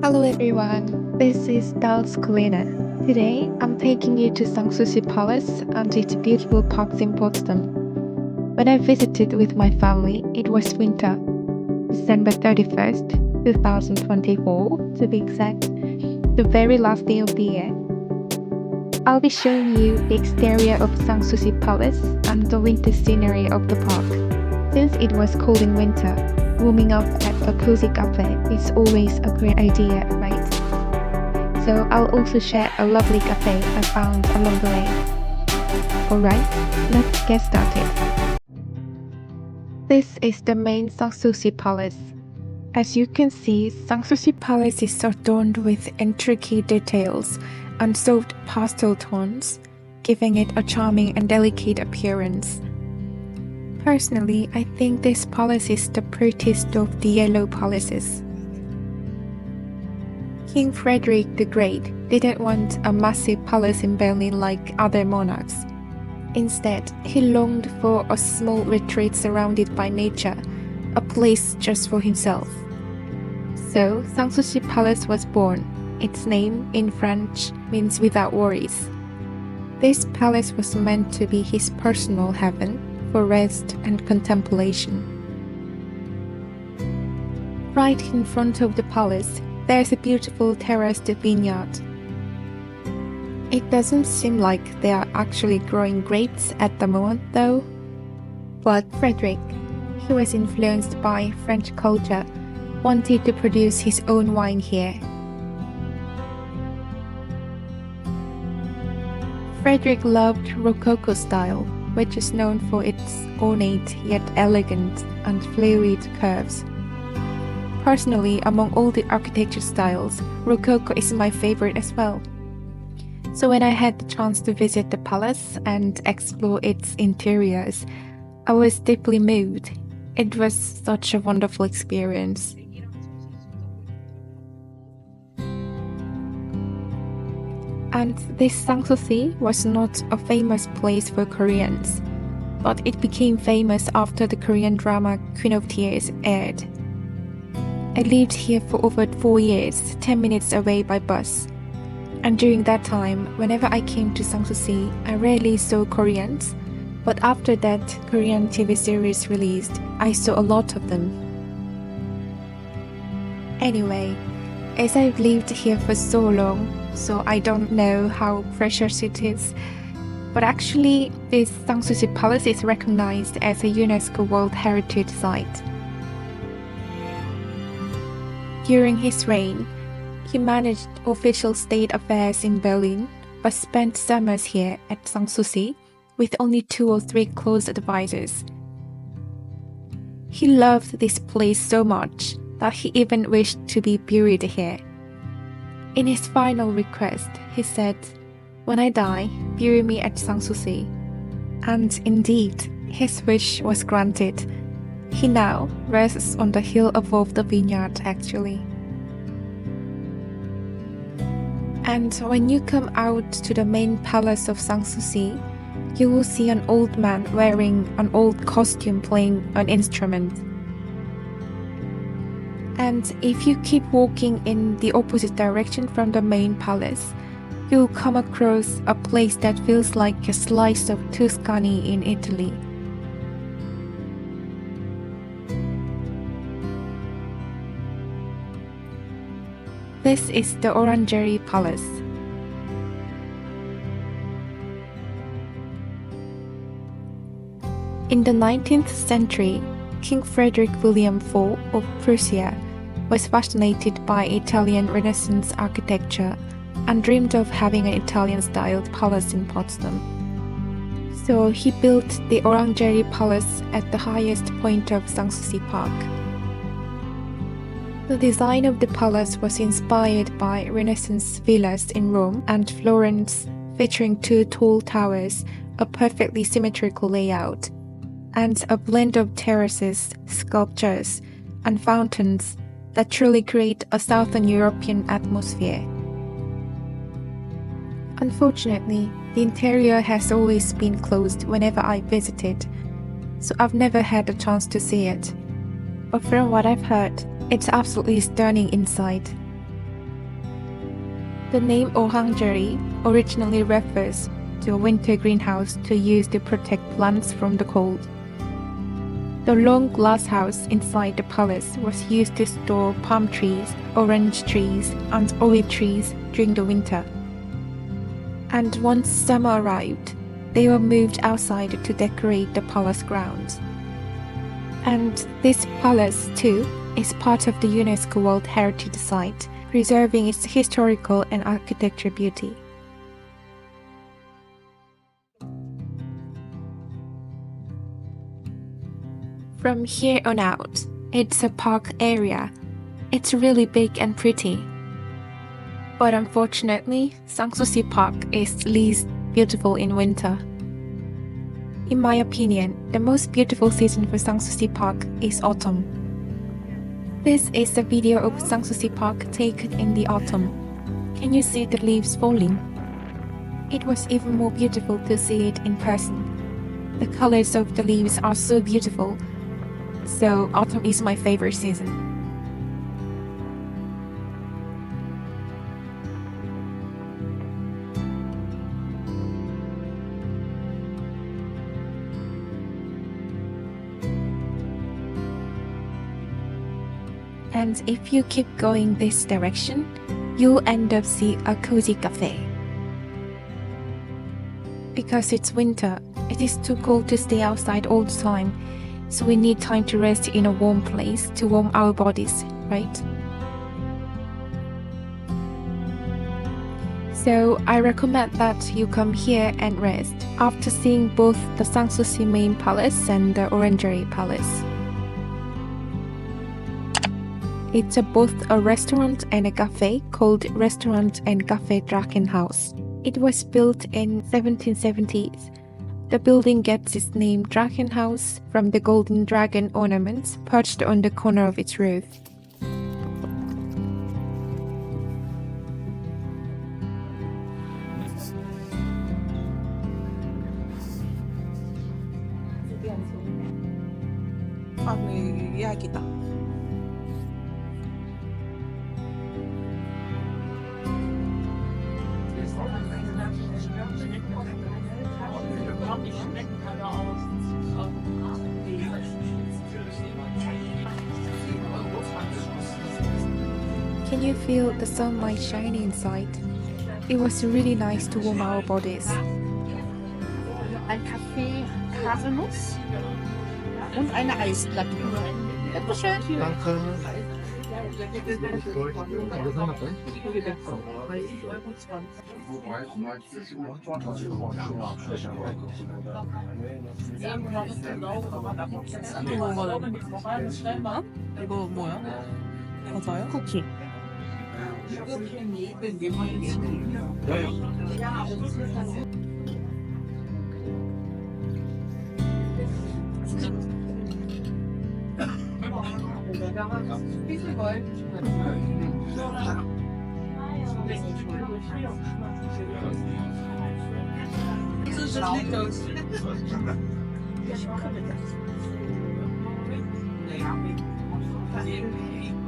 Hello everyone, this is Dals Kulina. Today I'm taking you to Sanssouci Palace and its beautiful parks in Potsdam. When I visited with my family, it was winter, December 31st, 2024 to be exact, the very last day of the year. I'll be showing you the exterior of Sanssouci Palace and the winter scenery of the park. Since it was cold in winter, warming up at a cozy cafe is always a great idea, right? So I'll also share a lovely cafe I found along the way. Alright, let's get started. This is the main Sanssouci Palace. As you can see, Sanssouci Palace is adorned with intricate details and soft pastel tones, giving it a charming and delicate appearance. Personally, I think this palace is the prettiest of the yellow palaces. King Frederick the Great didn't want a massive palace in Berlin like other monarchs. Instead, he longed for a small retreat surrounded by nature, a place just for himself. So, Sanssouci Palace was born. Its name, in French, means without worries. This palace was meant to be his personal heaven for rest and contemplation. Right in front of the palace, there's a beautiful terraced vineyard. It doesn't seem like they are actually growing grapes at the moment, though. But Frederick, he was influenced by French culture, wanted to produce his own wine here. Frederick loved Rococo style which is known for its ornate yet elegant and fluid curves. Personally, among all the architecture styles, Rococo is my favorite as well. So when I had the chance to visit the palace and explore its interiors, I was deeply moved. It was such a wonderful experience. And this Sanssouci was not a famous place for Koreans, but it became famous after the Korean drama Queen of Tears aired. I lived here for over four years, 10 minutes away by bus. And during that time, whenever I came to Sanssouci, I rarely saw Koreans, but after that Korean TV series released, I saw a lot of them. Anyway, as I've lived here for so long, so I don't know how precious it is. But actually, this Sanssouci Palace is recognized as a UNESCO World Heritage Site. During his reign, he managed official state affairs in Berlin, but spent summers here at Sanssouci with only two or three close advisors. He loved this place so much that he even wished to be buried here. In his final request, he said, When I die, bury me at Sanssouci. And indeed, his wish was granted. He now rests on the hill above the vineyard, actually. And when you come out to the main palace of Sanssouci, you will see an old man wearing an old costume playing an instrument. And if you keep walking in the opposite direction from the main palace, you'll come across a place that feels like a slice of Tuscany in Italy. This is the Orangery Palace. In the 19th century, King Frederick William IV of Prussia was fascinated by Italian Renaissance architecture and dreamed of having an Italian styled palace in Potsdam. So he built the Orangery Palace at the highest point of Sanssouci Park. The design of the palace was inspired by Renaissance villas in Rome and Florence, featuring two tall towers, a perfectly symmetrical layout, and a blend of terraces, sculptures, and fountains that truly create a Southern European atmosphere. Unfortunately, the interior has always been closed whenever I visited, so I've never had a chance to see it. But from what I've heard, it's absolutely stunning inside. The name orangery originally refers to a winter greenhouse to use to protect plants from the cold. The long glass house inside the palace was used to store palm trees, orange trees, and olive trees during the winter. And once summer arrived, they were moved outside to decorate the palace grounds. And this palace, too, is part of the UNESCO World Heritage Site, preserving its historical and architecture beauty. From here on out, it's a park area. It's really big and pretty. But unfortunately, Sanssouci Park is least beautiful in winter. In my opinion, the most beautiful season for Sanssouci Park is autumn. This is a video of Sanssouci Park taken in the autumn. Can you see the leaves falling? It was even more beautiful to see it in person. The colors of the leaves are so beautiful. So autumn is my favorite season. And if you keep going this direction, you'll end up see a cozy cafe. Because it's winter, it is too cold to stay outside all the time, so we need time to rest in a warm place to warm our bodies, right? So I recommend that you come here and rest after seeing both the Sanssouci main palace and the Orangery palace. It's a, both a restaurant and a cafe called Restaurant and Cafe Drachenhaus. It was built in 1770s. The building gets its name Drachenhaus from the golden dragon ornaments perched on the corner of its roof. Can you feel the sunlight shining inside? It was really nice to warm our bodies. ein Kaffee Haselnuss und eine Eisplatte. Bitteschön. Danke. 이거 뭐야? 과자요? 쿠키. 嗯好的谢谢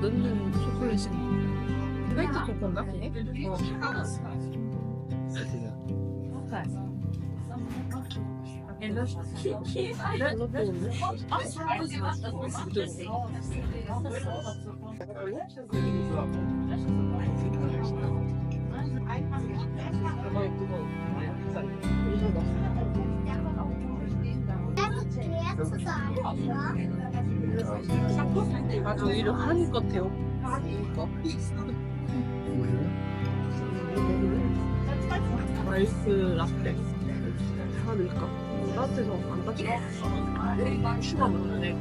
넣는 초콜릿이 화이트 초코인가? 그게? 어. 아주 오히려 같아요. 이거. 아이스 라떼? 뭐 따뜻해서 안 따뜻해 슈가 먹는데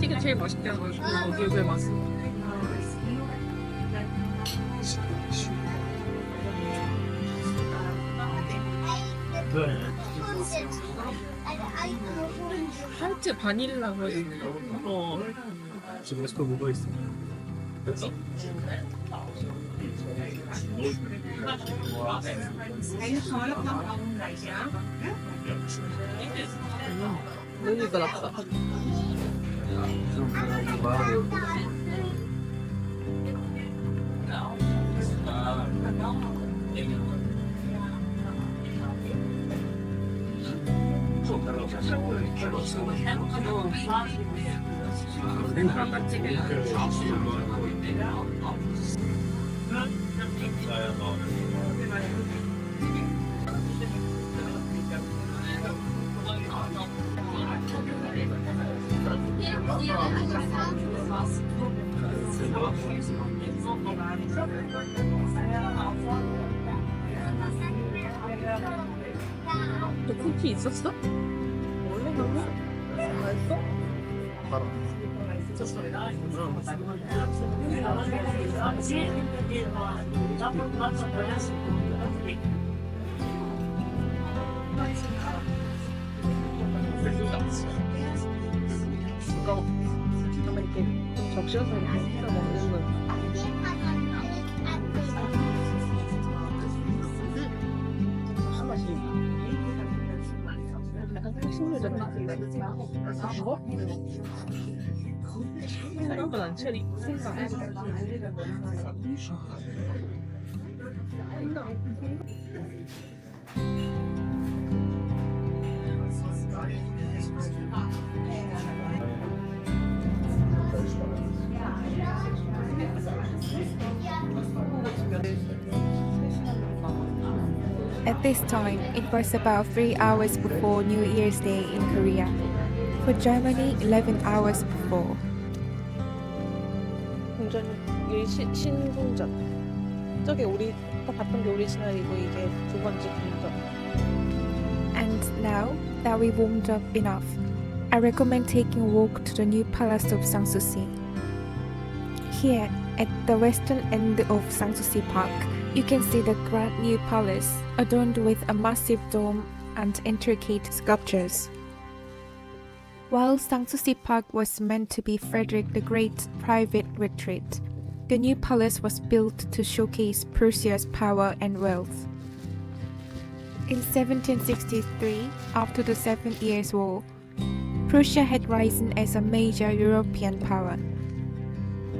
튀겨 제일 맛있게 하고 여기 왜 맛있어? 한채 바닐라 버전. 어, 지금 에스코 묵어 있어. 눈이 돌았어. 너 쿠키 있었어? 맛있어? 봐라. 적셔서 안 했어. Saya sudah. At this time, it was about 3 hours before New Year's Day in Korea. For Germany, 11 hours before. 궁전 이 시, 신궁전. 저게 우리 아까 봤던 게 오리지널이고 이게 두 번째 궁전. And now that we warmed up enough, I recommend taking a walk to the new palace of Sanssouci. Here, at the western end of Sanssouci Park, you can see the grand new palace adorned with a massive dome and intricate sculptures. While Sanssouci Park was meant to be Frederick the Great's private retreat, the new palace was built to showcase Prussia's power and wealth. In 1763, after the Seven Years' War, Prussia had risen as a major European power.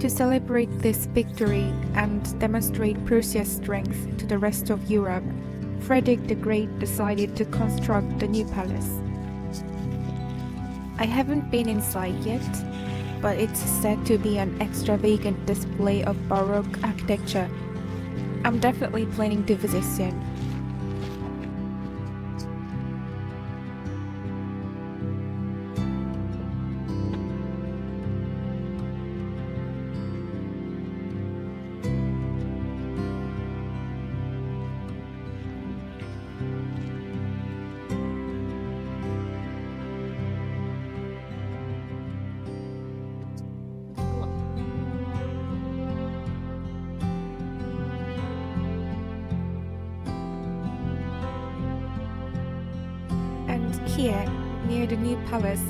To celebrate this victory and demonstrate Prussia's strength to the rest of Europe, Frederick the Great decided to construct the new palace. I haven't been inside yet, but it's said to be an extravagant display of Baroque architecture. I'm definitely planning to visit soon. Here, near the new palace,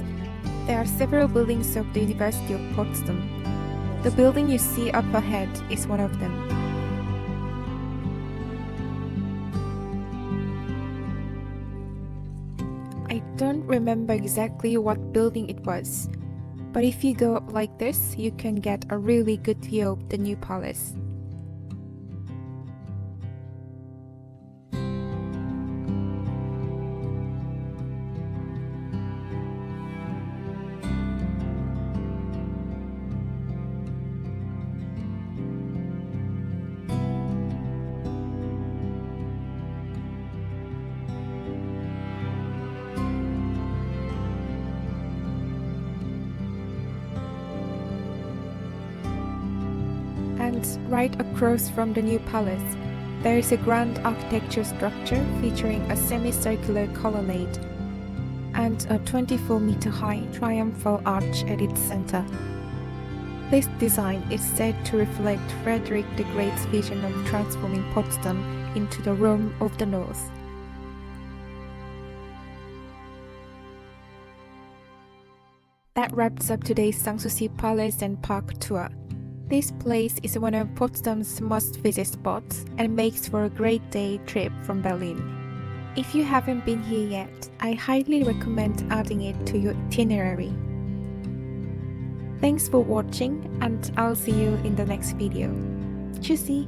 there are several buildings of the University of Potsdam. The building you see up ahead is one of them. I don't remember exactly what building it was, but if you go up like this, you can get a really good view of the new palace. Right across from the new palace, there is a grand architecture structure featuring a semicircular colonnade and a 24 meter high triumphal arch at its center. This design is said to reflect Frederick the Great's vision of transforming Potsdam into the Rome of the North. That wraps up today's Sanssouci Palace and Park tour. This place is one of Potsdam's must visit spots and makes for a great day trip from Berlin. If you haven't been here yet, I highly recommend adding it to your itinerary. Thanks for watching and I'll see you in the next video. Tschüssi!